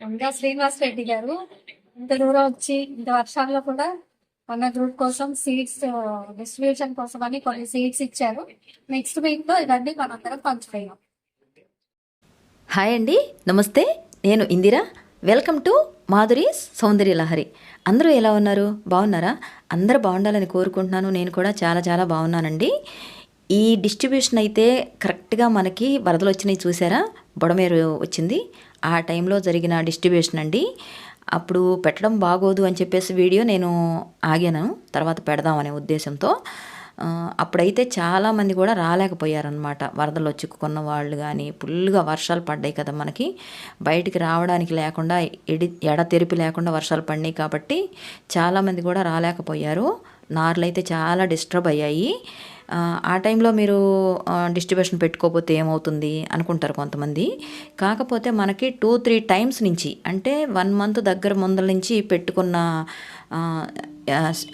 ఇంకా శ్రీనివాస్ రెడ్డి గారు. ఇంత దూరం వచ్చి ఇంత వర్షాల్లో కూడా మన గ్రూప్ కోసం సీట్స్ డిస్ట్రిబ్యూషన్ కోసం అని కొన్ని సీట్స్ ఇచ్చారు. నెక్స్ట్ వీక్లో ఇవన్నీ మనందరం పంచుకున్నాం హాయ్ అండి. నమస్తే. నేను Indira. Welcome to Madhuri Soundarya Lahari. అందరూ ఎలా ఉన్నారు? బాగున్నారా? అందరూ బాగుండాలని కోరుకుంటున్నాను. నేను కూడా చాలా చాలా బాగున్నానండి. ఈ డిస్ట్రిబ్యూషన్ అయితే కరెక్ట్గా మనకి వరదలు వచ్చినాయి చూసారా? బుడమేరు వచ్చింది. ఆ టైంలో జరిగిన డిస్ట్రిబ్యూషన్ అండి. అప్పుడు పెట్టడం బాగోదు అని చెప్పేసి వీడియో నేను ఆగాను. తర్వాత పెడదామనే ఉద్దేశంతో. అప్పుడైతే చాలామంది కూడా రాలేకపోయారనమాట వరదలు చిక్కుకున్న వాళ్ళు కానీ ఫుల్గా వర్షాలు పడ్డాయి కదా మనకి. బయటికి రావడానికి లేకుండా ఎడి ఎడతెరిపి లేకుండా వర్షాలు పడినాయి కాబట్టి చాలామంది కూడా రాలేకపోయారు. నార్లు అయితే చాలా డిస్టర్బ్ అయ్యాయి. ఆ, టైంలో మీరు డిస్ట్రిబ్యూషన్ పెట్టుకోకపోతే ఏమవుతుంది అనుకుంటారు కొంతమంది. కాకపోతే మనకి టూ త్రీ టైమ్స్ నుంచి అంటే వన్ మంత్ దగ్గర ముందల నుంచి పెట్టుకున్న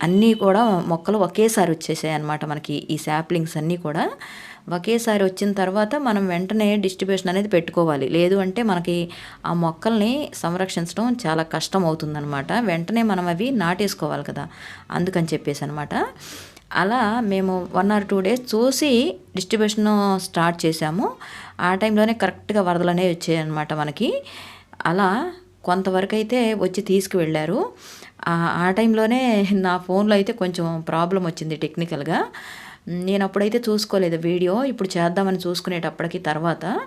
అన్నీ కూడా మొక్కలు ఒకేసారి వచ్చేసాయి అనమాట మనకి ఈ శాప్లింగ్స్ అన్నీ కూడా. ఒకేసారి వచ్చిన తర్వాత మనం వెంటనే డిస్ట్రిబ్యూషన్ అనేది పెట్టుకోవాలి. లేదు అంటే మనకి ఆ మొక్కల్ని సంరక్షించడం చాలా కష్టం అవుతుందన్నమాట. వెంటనే మనం అవి నాటేసుకోవాలి కదా అందుకని చెప్పేసి అనమాట అలా మేము వన్ ఆర్ టూ డేస్ చూసి డిస్ట్రిబ్యూషన్ స్టార్ట్ చేసాము ఆ టైంలోనే కరెక్ట్గా వరదలు అనేవి వచ్చాయి అనమాట మనకి. అలా కొంతవరకు అయితే వచ్చి తీసుకువెళ్ళారు. ఆ- ఆ టైంలోనే నా ఫోన్లో అయితే కొంచెం ప్రాబ్లం వచ్చింది టెక్నికల్గా నేను అప్పుడైతే చూసుకోలేదు వీడియో. ఇప్పుడు చేద్దామని చూసుకునేటప్పటికి తర్వాత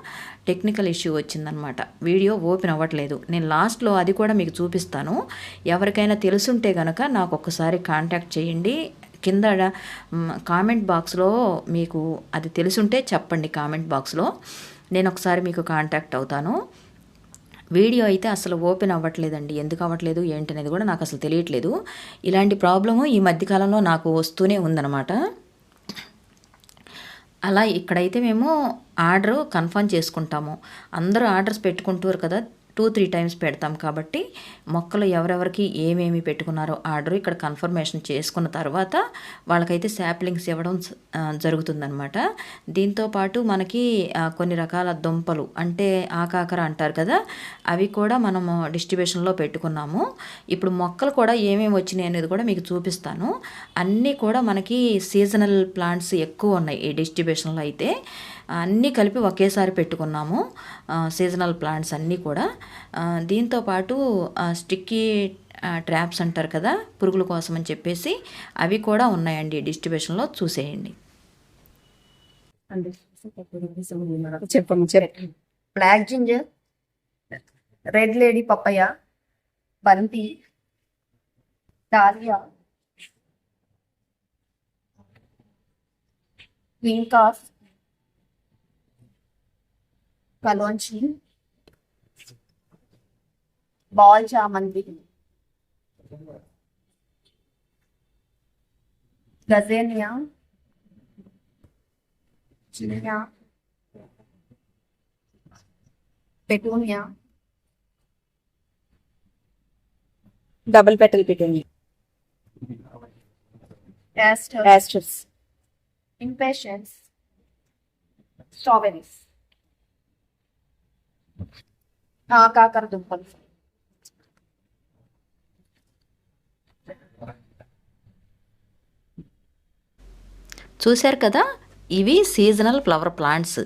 టెక్నికల్ ఇష్యూ వచ్చిందనమాట వీడియో ఓపెన్ అవ్వట్లేదు. నేను లాస్ట్లో అది కూడా మీకు చూపిస్తాను. ఎవరికైనా తెలుసుంటే కనుక నాకు ఒక్కసారి కాంటాక్ట్ చేయండి. కింద కామెంట్ బాక్స్లో మీకు అది తెలుసుంటే చెప్పండి కామెంట్ బాక్స్లో. నేను ఒకసారి మీకు కాంటాక్ట్ అవుతాను. వీడియో అయితే అసలు ఓపెన్ అవ్వట్లేదండి. ఎందుకు అవ్వట్లేదు ఏంటనేది కూడా నాకు అసలు తెలియట్లేదు. ఇలాంటి ప్రాబ్లము ఈ మధ్యకాలంలో నాకు వస్తూనే ఉందన్నమాట. అలా ఇక్కడైతే మేము ఆర్డర్ కన్ఫర్మ్ చేసుకుంటాము. అందరూ ఆర్డర్స్ పెట్టుకుంటారు కదా టూ త్రీ టైమ్స్ పెడతాం కాబట్టి మొక్కలు ఎవరెవరికి ఏమేమి పెట్టుకున్నారో ఆర్డర్ ఇక్కడ కన్ఫర్మేషన్ చేసుకున్న తర్వాత వాళ్ళకైతే శాప్లింగ్స్ ఇవ్వడం జరుగుతుందనమాట దీంతోపాటు దీంతో పాటు మనకి కొన్ని రకాల దుంపలు అంటే ఆకాకర అంటారు కదా అవి కూడా మనము డిస్ట్రిబ్యూషన్లో పెట్టుకున్నాము. ఇప్పుడు మొక్కలు కూడా ఏమేమి వచ్చినాయి అనేది కూడా మీకు చూపిస్తాను. అన్నీ కూడా మనకి సీజనల్ ప్లాంట్స్ ఎక్కువ ఉన్నాయి ఈ డిస్ట్రిబ్యూషన్లో అయితే. అన్నీ కలిపి ఒకేసారి పెట్టుకున్నాము. సీజనల్ ప్లాంట్స్ అన్నీ కూడా. దీంతోపాటు దీంతో పాటు స్టిక్కీ ట్రాప్స్ అంటారు కదా పురుగుల కోసం అని చెప్పేసి అవి కూడా ఉన్నాయండి డిస్ట్రిబ్యూషన్లో చూసేయండి. చెప్పండి చెప్పండి black ginger red lady papaya బంతి డాలియా పింకాఫ్ కలోంచి बॉल जामन भी है। Gazania petunia double petal petunia aster asters strawberries हाँ का कर చూశారు కదా ఇవి సీజనల్ ఫ్లవర్ ప్లాంట్స్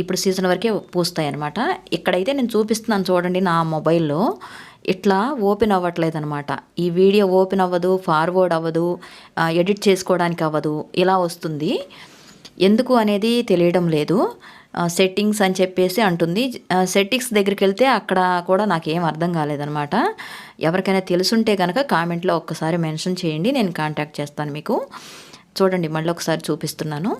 ఇప్పుడు సీజన్ వరకే పూస్తాయి అనమాట ఇక్కడైతే నేను చూపిస్తున్నాను చూడండి నా మొబైల్లో. ఇట్లా ఓపెన్ అవ్వట్లేదు అనమాట ఈ వీడియో ఓపెన్ అవ్వదు ఫార్వర్డ్ అవ్వదు ఎడిట్ చేసుకోవడానికి అవ్వదు ఇలా వస్తుంది. ఎందుకు అనేది తెలియడం లేదు. సెట్టింగ్స్ అని చెప్పేసి అంటుంది. సెట్టింగ్స్ దగ్గరికి వెళ్తే అక్కడ కూడా నాకేం అర్థం కాలేదనమాట ఎవరికైనా తెలుసుంటే కనుక కామెంట్లో ఒక్కసారి మెన్షన్ చేయండి నేను కాంటాక్ట్ చేస్తాను మీకు. చూడండి మళ్ళీ ఒకసారి చూపిస్తున్నాను.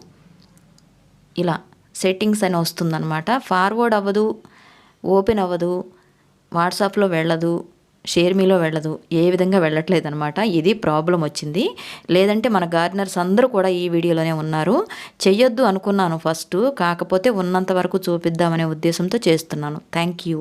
ఇలా సెట్టింగ్స్ అని వస్తుందన్నమాట. ఫార్వర్డ్ అవ్వదు ఓపెన్ అవ్వదు వాట్సాప్లో వెళ్ళదు షేర్ మీలో వెళ్ళదు ఏ విధంగా వెళ్ళట్లేదు అనమాట ఇది ప్రాబ్లం వచ్చింది. లేదంటే మన గార్డెనర్స్ అందరూ కూడా ఈ వీడియోలోనే ఉన్నారు. చెయ్యొద్దు అనుకున్నాను ఫస్ట్ కాకపోతే ఉన్నంత వరకు చూపిద్దామనే ఉద్దేశంతో చేస్తున్నాను. Thank you